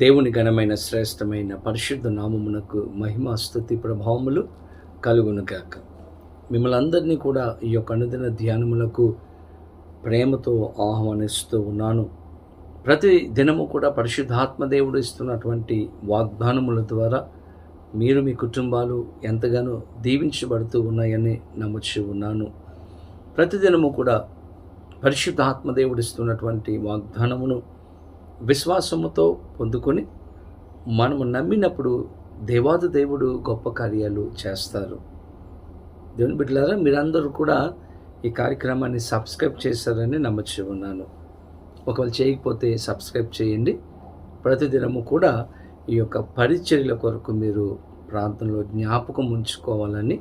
దేవుని ఘనమైన శ్రేష్టమైన పరిశుద్ధ నామమునకు మహిమ స్థుతి ప్రభావములు కలుగునుగాక. మిమ్మల్ని అందరినీ కూడా ఈ యొక్క అనుదిన ధ్యానములకు ప్రేమతో ఆహ్వానిస్తూ ఉన్నాను. ప్రతి దినము కూడా పరిశుద్ధాత్మ దేవుడు ఇస్తున్నటువంటి వాగ్దానముల ద్వారా మీరు మీ కుటుంబాలు ఎంతగానో దీవించబడుతూ ఉన్నాయని నమ్ముచు ఉన్నాను. ప్రతిదినము కూడా పరిశుద్ధాత్మ దేవుడు ఇస్తున్నటువంటి వాగ్దానమును విశ్వాసముతో పొందుకొని మనము నమ్మినప్పుడు దేవాది దేవుడు గొప్ప కార్యాలు చేస్తారు. దేవుని బిడ్డలారా మీరందరూ కూడా ఈ కార్యక్రమాన్ని సబ్స్క్రైబ్ చేశారని నమ్మచ్చు ఉన్నాను. ఒకవేళ చేయకపోతే సబ్స్క్రైబ్ చేయండి. ప్రతిదినము కూడా ఈ యొక్క పరిచర్యల కొరకు మీరు ప్రాంతంలో జ్ఞాపకం ఉంచుకోవాలని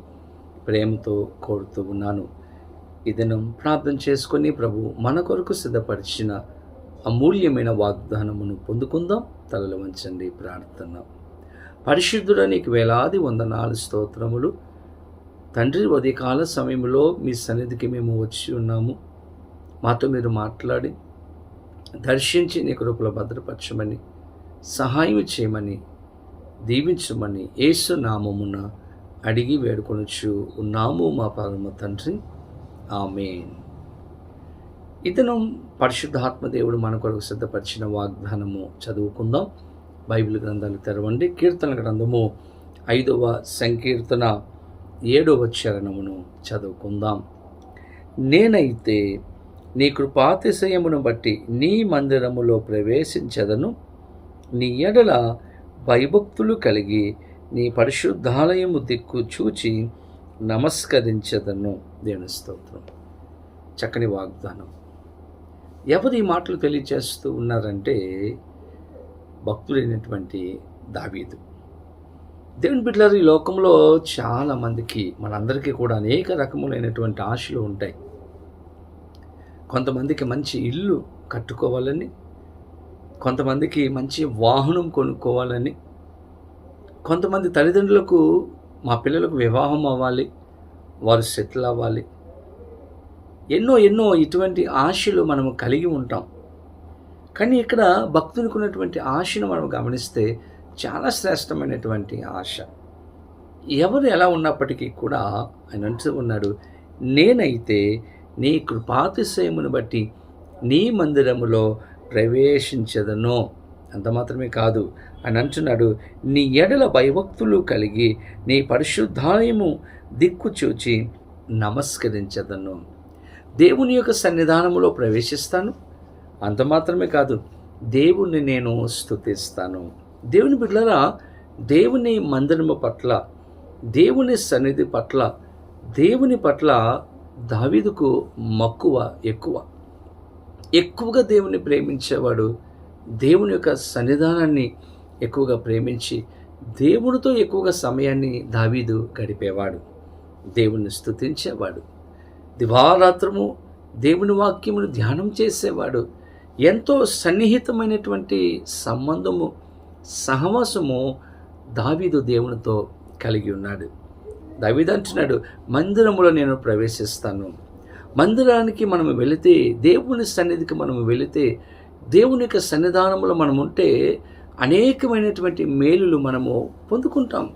ప్రేమతో కోరుతూ ఉన్నాను. ఈ దినం ప్రార్థన చేసుకొని ప్రభు మన కొరకు సిద్ధపరిచిన అమూల్యమైన వాగ్దానమును పొందుకుందాం. తలలు వంచండి ప్రార్థన. పరిశుద్ధుడ నీకు వేలాది వందనాలు స్తోత్రములు. తండ్రి ఉదయకాల సమయంలో మీ సన్నిధికి మేము వచ్చి ఉన్నాము. మాతో మీరు మాట్లాడి దర్శించి నీ కృపలో భద్రపరచమని సహాయం చేయమని దీవించమని యేసు నామమున అడిగి వేడుకొనొచ్చు ఉన్నాము మా పరమ తండ్రి. ఆమెన్. ఇతను పరిశుద్ధాత్మ దేవుడు మన కొరకు సిద్ధపరిచిన వాగ్దానము చదువుకుందాం. బైబిల్ గ్రంథాలు తెరవండి. కీర్తన గ్రంథము ఐదవ సంకీర్తన ఏడవ చరణమును చదువుకుందాం. నేనైతే నీ కృపాతిశయమును బట్టి నీ మందిరములో ప్రవేశించదను. నీ ఎడల భయభక్తులు కలిగి నీ పరిశుద్ధాలయము దిక్కు చూచి నమస్కరించదను. దేని స్తోత్రం. చక్కని వాగ్దానం. ఎవరు ఈ మాటలు తెలియచేస్తూ ఉన్నారంటే భక్తుడైనటువంటి దావీదు. దేవుని బిడ్డలారు ఈ లోకంలో చాలామందికి మనందరికీ కూడా అనేక రకములైనటువంటి ఆశలు ఉంటాయి. కొంతమందికి మంచి ఇల్లు కట్టుకోవాలని కొంతమందికి మంచి వాహనం కొనుక్కోవాలని కొంతమంది తల్లిదండ్రులకు మా పిల్లలకు వివాహం అవ్వాలి వారు సెటిల్ అవ్వాలి ఎన్నో ఎన్నో ఇటువంటి ఆశలు మనము కలిగి ఉంటాం. కానీ ఇక్కడ భక్తునికి ఉన్నటువంటి ఆశను మనం గమనిస్తే చాలా శ్రేష్టమైనటువంటి ఆశ. ఎవరు ఎలా ఉన్నప్పటికీ కూడా ఆయన అంటూ ఉన్నాడు నేనైతే నీ కృపాతిశయమును బట్టి నీ మందిరములో ప్రవేశించదను. అంత మాత్రమే కాదు అని అంటున్నాడు నీ ఎడల భయభక్తులు కలిగి నీ పరిశుద్ధాలయము దిక్కు చూచి నమస్కరించదను. దేవుని యొక్క సన్నిధానములో ప్రవేశిస్తాను. అంత మాత్రమే కాదు దేవుణ్ణి నేను స్తుతిస్తాను. దేవుని బిడ్డలరా దేవుని మందిరము పట్ల దేవుని సన్నిధి పట్ల దేవుని పట్ల దావీదుకు మక్కువ ఎక్కువ. ఎక్కువగా దేవుని ప్రేమించేవాడు దేవుని యొక్క సన్నిధానాన్ని ఎక్కువగా ప్రేమించి దేవునితో ఎక్కువగా సమయాన్ని దావీదు గడిపేవాడు. దేవుణ్ణి స్థుతించేవాడు దివారాత్రము దేవుని వాక్యమును ధ్యానం చేసేవాడు. ఎంతో సన్నిహితమైనటువంటి సంబంధము సహవాసము దావీదు దేవునితో కలిగి ఉన్నాడు. దావీదు అంటున్నాడు మందిరములో నేను ప్రవేశిస్తాను. మందిరానికి మనం వెళితే దేవుని సన్నిధికి మనం వెళితే దేవుని యొక్క సన్నిధానంలో మనం ఉంటే అనేకమైనటువంటి మేలులు మనము పొందుకుంటాం.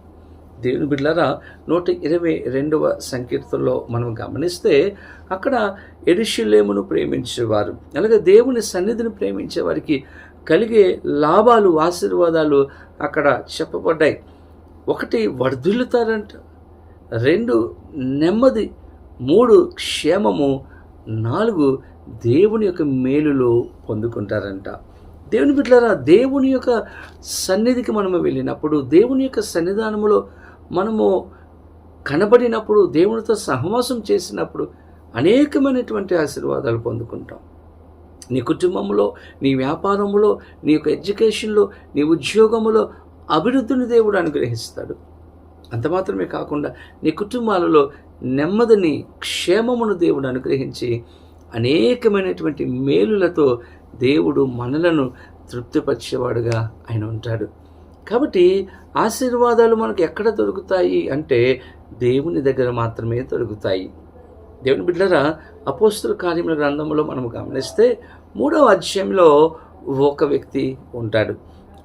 దేవుని బిడ్డలారా నూట ఇరవై రెండవ సంకీర్తనలో మనం గమనిస్తే అక్కడ ఎడిషులేమును ప్రేమించేవారు అలాగే దేవుని సన్నిధిని ప్రేమించే వారికి కలిగే లాభాలు ఆశీర్వాదాలు అక్కడ చెప్పబడ్డాయి. ఒకటి వర్ధిల్లుతారంట రెండు నెమ్మది మూడు క్షేమము నాలుగు దేవుని యొక్క మేలులో పొందుకుంటారంట. దేవుని బిడ్డలారా దేవుని యొక్క సన్నిధికి మనము వెళ్ళినప్పుడు దేవుని యొక్క సన్నిధానములో మనము కనబడినప్పుడు దేవునితో సహవాసం చేసినప్పుడు అనేకమైనటువంటి ఆశీర్వాదాలు పొందుకుంటాం. నీ కుటుంబంలో నీ వ్యాపారంలో నీ యొక్క ఎడ్యుకేషన్లో నీ ఉద్యోగంలో అభివృద్ధిని దేవుడు అనుగ్రహిస్తాడు. అంత మాత్రమే కాకుండా నీ కుటుంబాలలో నెమ్మదిని క్షేమమును దేవుడు అనుగ్రహించి అనేకమైనటువంటి మేలులతో దేవుడు మనలను తృప్తిపరిచేవాడుగా ఆయన ఉంటాడు. కాబట్టి ఆశీర్వాదాలు మనకు ఎక్కడ దొరుకుతాయి అంటే దేవుని దగ్గర మాత్రమే దొరుకుతాయి. దేవుని బిడ్డరా అపోస్తుల కార్యముల గ్రంథంలో మనం గమనిస్తే మూడవ అధ్యాయంలో ఒక వ్యక్తి ఉంటాడు.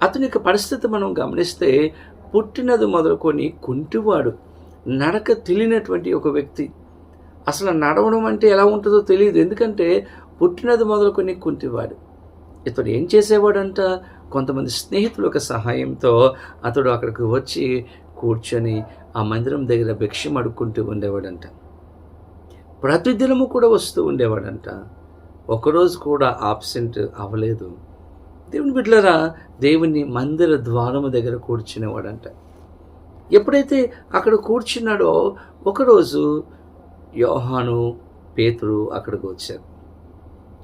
అతని యొక్క పరిస్థితి మనం గమనిస్తే పుట్టినది మొదలుకొని కుంటివాడు నడక తెలియనటువంటి ఒక వ్యక్తి. అసలు నడవడం అంటే ఎలా ఉంటుందో తెలియదు. ఎందుకంటే పుట్టినది మొదలుకొని కుంటివాడు. ఇతడు ఏం చేసేవాడంట? కొంతమంది స్నేహితుల యొక్క సహాయంతో అతడు అక్కడికి వచ్చి కూర్చొని ఆ మందిరం దగ్గర భిక్షం అడుక్కుంటూ ఉండేవాడంట. ప్రతిదినము కూడా వస్తూ ఉండేవాడంట. ఒకరోజు కూడా ఆబ్సెంట్ అవ్వలేదు. దేవుని బిడ్డలరా దేవుని మందిర ద్వారము దగ్గర కూర్చునేవాడంట. ఎప్పుడైతే అక్కడ కూర్చున్నాడో ఒకరోజు యోహాను పేతురు అక్కడికి వచ్చారు.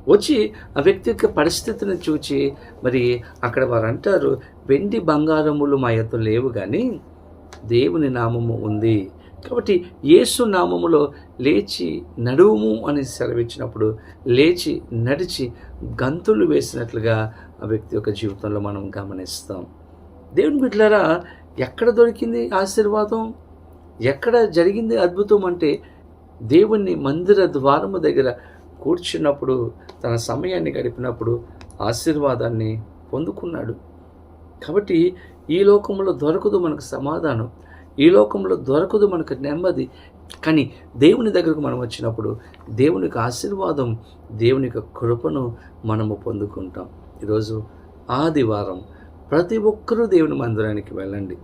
వచ్చి ఆ వ్యక్తి యొక్క పరిస్థితిని చూచి మరి అక్కడ వారు అంటారు వెండి బంగారములు మా యొక్క లేవు కానీ దేవుని నామము ఉంది. కాబట్టి యేసు నామములో లేచి నడువుము అని సెలవిచ్చినప్పుడు లేచి నడిచి గంతులు వేసినట్లుగా ఆ వ్యక్తి యొక్క జీవితంలో మనం గమనిస్తాం. దేవుని బిడ్డలారా ఎక్కడ దొరికింది ఆశీర్వాదం? ఎక్కడ జరిగింది అద్భుతం అంటే దేవుని మందిర ద్వారము దగ్గర కూర్చున్నప్పుడు తన సమయాన్ని గడిపినప్పుడు ఆశీర్వాదాన్ని పొందుకున్నాడు. కాబట్టి ఈ లోకంలో దొరకదు మనకు సమాధానం. ఈ లోకంలో దొరకదు మనకు నెమ్మది. కానీ దేవుని దగ్గరకు మనం వచ్చినప్పుడు దేవుని యొక్క ఆశీర్వాదం దేవుని యొక్క కృపను మనము పొందుకుంటాం. ఈరోజు ఆదివారం ప్రతి ఒక్కరూ దేవుని మందిరానికి వెళ్ళండి.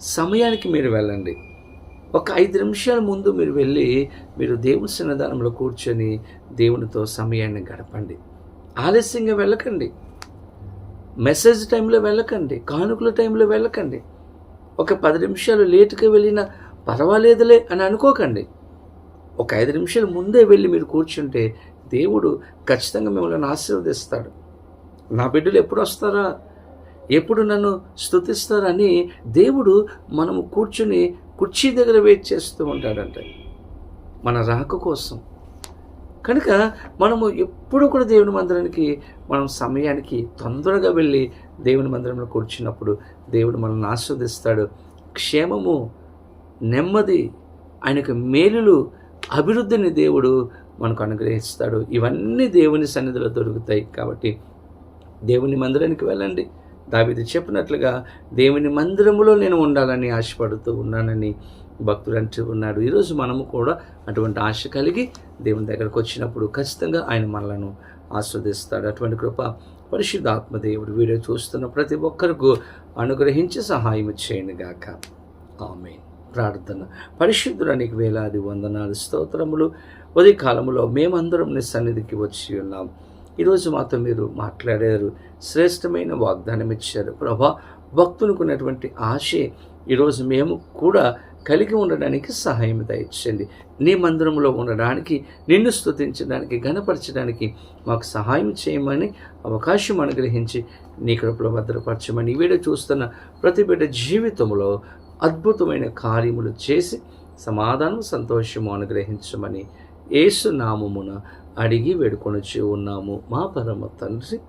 సమయానికి మీరు వెళ్ళండి. ఒక ఐదు నిమిషాల ముందు మీరు వెళ్ళి మీరు దేవుని సన్నిధానంలో కూర్చొని దేవునితో సమయాన్ని గడపండి. ఆలస్యంగా వెళ్ళకండి. మెసేజ్ టైంలో వెళ్ళకండి. కానుకల టైంలో వెళ్ళకండి. ఒక పది నిమిషాలు లేటుగా వెళ్ళినా పర్వాలేదులే అని అనుకోకండి. ఒక ఐదు నిమిషాలు ముందే వెళ్ళి మీరు కూర్చుంటే దేవుడు ఖచ్చితంగా మిమ్మల్ని ఆశీర్వదిస్తాడు. నా బిడ్డలు ఎప్పుడు వస్తారా? ఎప్పుడు నన్ను స్థుతిస్తారని దేవుడు మనము కూర్చుని కుర్చీ దగ్గర వెయిట్ చేస్తూ ఉంటాడంట. మన రాక కోసం. కనుక మనము ఎప్పుడు కూడా దేవుని మందిరానికి మనం సమయానికి తొందరగా వెళ్ళి దేవుని మందిరంలో కూర్చున్నప్పుడు దేవుడు మనల్ని ఆస్వాదిస్తాడు. క్షేమము నెమ్మది ఆయనకు మేలులు అభివృద్ధిని దేవుడు మనకు అనుగ్రహిస్తాడు. ఇవన్నీ దేవుని సన్నిధిలో దొరుకుతాయి కాబట్టి దేవుని మందిరానికి వెళ్ళండి. దావిది చెప్పినట్లుగా దేవుని మందిరములో నేను ఉండాలని ఆశపడుతూ ఉన్నానని భక్తుడు అంటూ ఉన్నాడు. ఈరోజు మనము కూడా అటువంటి ఆశ కలిగి దేవుని దగ్గరకు వచ్చినప్పుడు ఖచ్చితంగా ఆయన మనలను ఆస్వాదిస్తాడు. అటువంటి కృప పరిశుద్ధాత్మదేవుడు వీడియో చూస్తున్న ప్రతి ఒక్కరికి అనుగ్రహించి సహాయం చేయను గాక. ఆమె ప్రార్థన. పరిశుద్ధుడానికి వేలాది వందనాలు స్తోత్రములు. ఉదయకాలంలో మేమందరం నీ సన్నిధికి వచ్చి ఉన్నాం. ఈరోజు మాతో మీరు మాట్లాడారు శ్రేష్టమైన వాగ్దానం ఇచ్చారు. ప్రభా భక్తునుకున్నటువంటి ఆశే ఈరోజు మేము కూడా కలిగి ఉండడానికి సహాయం దయచండి నీ మందిరంలో ఉండడానికి నిన్ను స్తుతించడానికి గణపరచడానికి మాకు సహాయం చేయమని అవకాశం అనుగ్రహించి నీ కృపలో భద్రపరచమని ఈ వీడియో చూస్తున్న ప్రతి బిడ్డ జీవితంలో అద్భుతమైన కార్యములు చేసి సమాధానం సంతోషము అనుగ్రహించమని ఏసు నామమున అడిగి వేడుకొనిచ్చి ఉన్నాము. మా పరమ తండ్రి.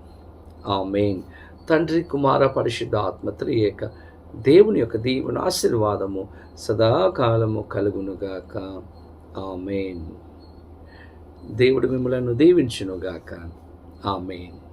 ఆమెన్. తండ్రి కుమార పరిశుద్ధ ఆత్మత్రి ఏక దేవుని యొక్క దీవుని ఆశీర్వాదము సదాకాలము కలుగునుగాక. ఆమెన్. దేవుడు మిమ్మలను దీవించునుగాక. ఆమెన్.